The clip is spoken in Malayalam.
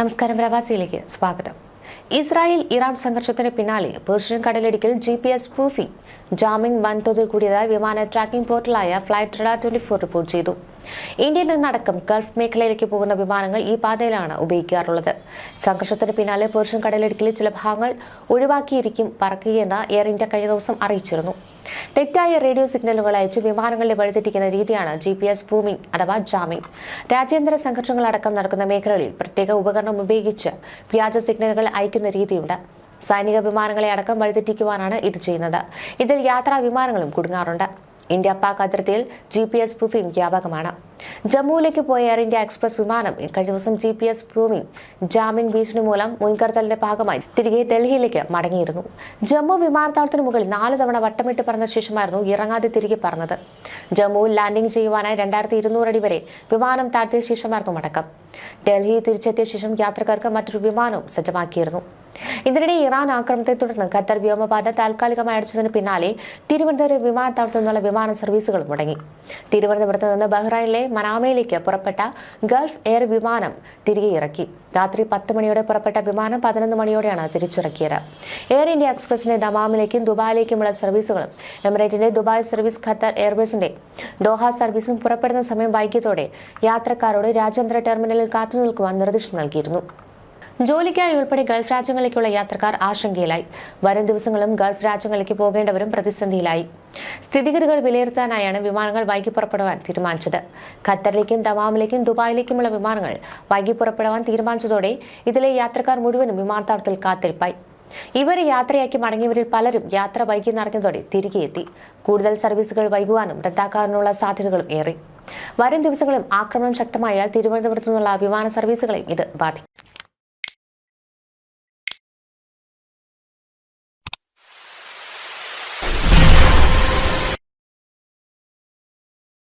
നമസ്കാരം പ്രവാസിയിലേക്ക് സ്വാഗതം. ഇസ്രായേൽ ഇറാൻ സംഘർഷത്തിന് പിന്നാലെ പേർഷ്യൻ കടലിടുക്കിൽ G P S spoofing. Jamming വൻതോതിൽ കൂടിയതായി വിമാന tracking പോർട്ടലായ flight radar twenty four report ചെയ്തു. ഇന്ത്യയിൽ നിന്നടക്കം ഗൾഫ് മേഖലയിലേക്ക് പോകുന്ന വിമാനങ്ങൾ ഈ പാതയിലാണ് ഉപയോഗിക്കാറുള്ളത്. സംഘർഷത്തിന് പിന്നാലെ പേർഷ്യൻ കടലിടുക്കിലെ ചില ഭാഗങ്ങൾ ഒഴിവാക്കിയിരിക്കും പറക്കുകയെന്ന് എയർ ഇന്ത്യ കഴിഞ്ഞ ദിവസം അറിയിച്ചിരുന്നു. തെറ്റായ റേഡിയോ സിഗ്നലുകൾ അയച്ച് വിമാനങ്ങളെ വഴിതെറ്റിക്കുന്ന രീതിയാണ് ജി പി എസ് ബൂമിംഗ് അഥവാ ജാമിംഗ് രാജ്യാന്തര സംഘർഷങ്ങളടക്കം നടക്കുന്ന മേഖലകളിൽ പ്രത്യേക ഉപകരണം ഉപയോഗിച്ച് വ്യാജ സിഗ്നലുകൾ അയക്കുന്ന രീതിയുണ്ട്. സൈനിക വിമാനങ്ങളെ അടക്കം വഴിതെറ്റിക്കുവാനാണ് ഇത് ചെയ്യുന്നത്. ഇതിൽ യാത്രാ വിമാനങ്ങളും കുടുങ്ങാറുണ്ട്. ഇന്ത്യ പാക് അതിർത്തിയിൽ ജി പി എസ് സ്പൂഫിംഗ് വ്യാപകമാണ്. ജമ്മുവിലേക്ക് പോയ എയർ ഇന്ത്യ എക്സ്പ്രസ് വിമാനം കഴിഞ്ഞ ദിവസം G P S spoofing jamming ഭീഷണി മൂലം മുൻകരുതലിന്റെ ഭാഗമായി തിരികെ ഡൽഹിയിലേക്ക് മടങ്ങിയിരുന്നു. ജമ്മു വിമാനത്താവളത്തിന് മുകളിൽ നാല് തവണ വട്ടമിട്ട് പറഞ്ഞ ശേഷമായിരുന്നു ഇറങ്ങാതെ തിരികെ പറഞ്ഞത്. ജമ്മുവിൽ ലാൻഡിംഗ് ചെയ്യുവാനായി രണ്ടായിരത്തി ഇരുന്നൂറ് അടി വരെ വിമാനം താഴ്ത്തിയ ശേഷമായിരുന്നു മടക്കം. ഡൽഹി തിരിച്ചെത്തിയ ശേഷം യാത്രക്കാർക്ക് മറ്റൊരു വിമാനവും സജ്ജമാക്കിയിരുന്നു. ഇതിനിടെ ഇറാൻ ആക്രമണത്തെ തുടർന്ന് ഖത്തർ വ്യോമപാത താൽക്കാലികമായി അടച്ചതിന് പിന്നാലെ തിരുവനന്തപുരം വിമാനത്താവളത്തിൽ നിന്നുള്ള വിമാന സർവീസുകൾ മുടങ്ങി. തിരുവനന്തപുരത്ത് നിന്ന് ബഹ്റൈനിലെ മനാമയിലേക്ക് പുറപ്പെട്ട ഗൾഫ് എയർ വിമാനം തിരികെ ഇറക്കി രാത്രി പത്ത് മണിയോടെ പുറപ്പെട്ട വിമാനം പതിനൊന്ന് മണിയോടെയാണ് തിരിച്ചിറക്കിയത്. എയർ ഇന്ത്യ എക്സ്പ്രസിന്റെ ദമാമിലേക്കും ദുബായിലേക്കുമുള്ള സർവീസുകളും എമിറേറ്റിന്റെ ദുബായ് സർവീസ് ഖത്തർ എയർവേസിന്റെ ദോഹ സർവീസും പുറപ്പെടുന്ന സമയം വൈകിയതോടെ യാത്രക്കാരോട് രാജ്യാന്തര ടെർമിനലിൽ കാത്തുനിൽക്കുവാൻ നിർദ്ദേശം നൽകിയിരുന്നു. ജോലിക്കായി ഉൾപ്പെടെ ഗൾഫ് രാജ്യങ്ങളിലേക്കുള്ള യാത്രക്കാർ ആശങ്കയിലായി. വരും ദിവസങ്ങളും ഗൾഫ് രാജ്യങ്ങളിലേക്ക് പോകേണ്ടവരും പ്രതിസന്ധിയിലായി. സ്ഥിതിഗതികൾ വിലയിരുത്താനായാണ് വിമാനങ്ങൾ വൈകി പുറപ്പെടുവാൻ തീരുമാനിച്ചത്. ഖത്തറിലേക്കും ദമാമിലേക്കും ദുബായിലേക്കുമുള്ള വിമാനങ്ങൾ വൈകി പുറപ്പെടുവാൻ തീരുമാനിച്ചതോടെ ഇതിലെ യാത്രക്കാർ മുഴുവനും വിമാനത്താവളത്തിൽ കാത്തിരിപ്പായി. ഇവരെ യാത്രയാക്കി മടങ്ങിയവരിൽ പലരും യാത്ര വൈകി നിറഞ്ഞതോടെ തിരികെ എത്തി. കൂടുതൽ സർവീസുകൾ വൈകുവാനും റദ്ദാക്കാനുള്ള സാധ്യതകളും ഏറി. വരും ദിവസങ്ങളും ആക്രമണം ശക്തമായാൽ തിരുവനന്തപുരത്തു നിന്നുള്ള വിമാന സർവീസുകളെയും ഇത് ബാധിക്കും.